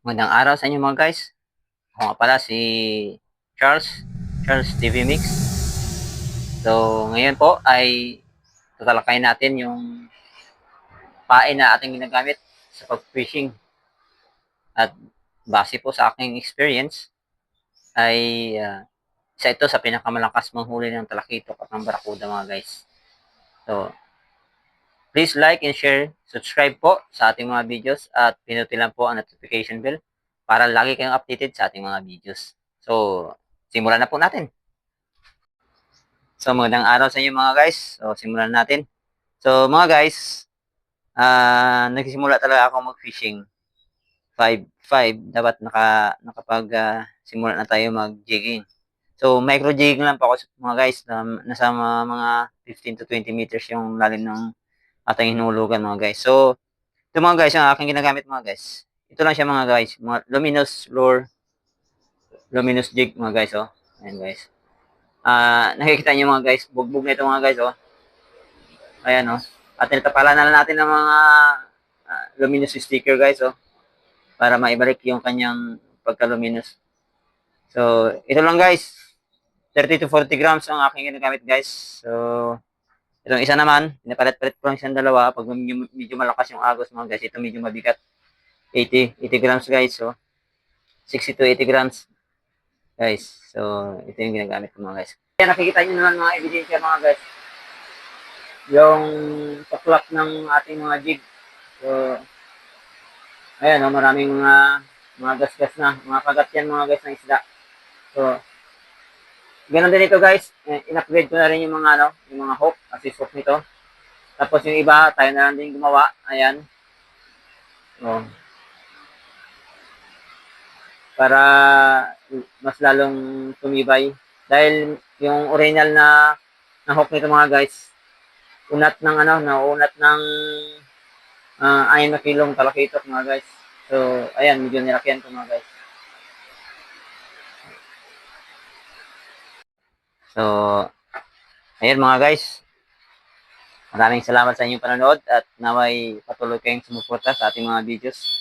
Magandang araw sa inyo mga guys. Ako nga pala si Charles, Charles TV Mix. So, ngayon po ay tatalakayin natin yung pain na ating ginagamit sa pag-fishing. At base po sa aking experience, ay ah, isa ito sa pinakamalakas manghuli ng talakitok at ng barakuda mga guys. So, please like and share, subscribe po sa ating mga videos at pinuti lang po ang notification bell para lagi kayong updated sa ating mga videos. So, simulan na po natin. So, magandang araw sa inyo mga guys. So, simulan natin. So, mga guys, ah nagsisimula talaga ako mag-fishing. 5 5 dapat naka nakapag ah, simula na tayo mag-jigging. So, micro jigging lang po ako mga guys. na- nasa mga, mga 15 to 20 meters yung lalim ng ating hinulugan mga guys. So, ito mga guys, ang aking ginagamit mga guys. Ito lang siya mga guys. Mga luminous lure, luminous jig mga guys. Oh. Ayan guys. Ah, nakikita niyo mga guys, bugbog na ito mga guys. Oh. Ayan oh. At nitapalan na lang natin ng mga ah, luminous sticker guys. Oh. Para maibalik yung kanyang pagka-luminous. So, ito lang guys. 30 to 40 grams ang aking ginagamit guys. So, Itong isa naman, pinapalit-palit ko lang siyang dalawa. Pag medyo, medyo malakas yung agos mga guys, ito medyo mabigat. 80, 80 grams guys. So, 60 to 80 grams. Guys, so ito yung ginagamit ko mga guys. Kaya nakikita nyo naman mga ebidensya mga guys. Yung paklap ng ating mga jig. So, ayan, oh, maraming mga mga gasgas na, mga kagat yan mga guys ng isda. So, Ganon din ito guys, Eh, in-upgrade ko na rin yung mga ano, yung mga hook, assist hook nito. Tapos yung iba, tayo na lang din gumawa. Ayan. Oh. Para mas lalong tumibay. Dahil yung original na na hook nito mga guys, unat ng ano, naunat ng uh, ayon na kilong talakitok mga guys. So, ayan, medyo nilakyan ko mga guys. So, ayun mga guys. Maraming salamat sa inyong panonood at naway patuloy kayong sumuporta sa ating mga videos.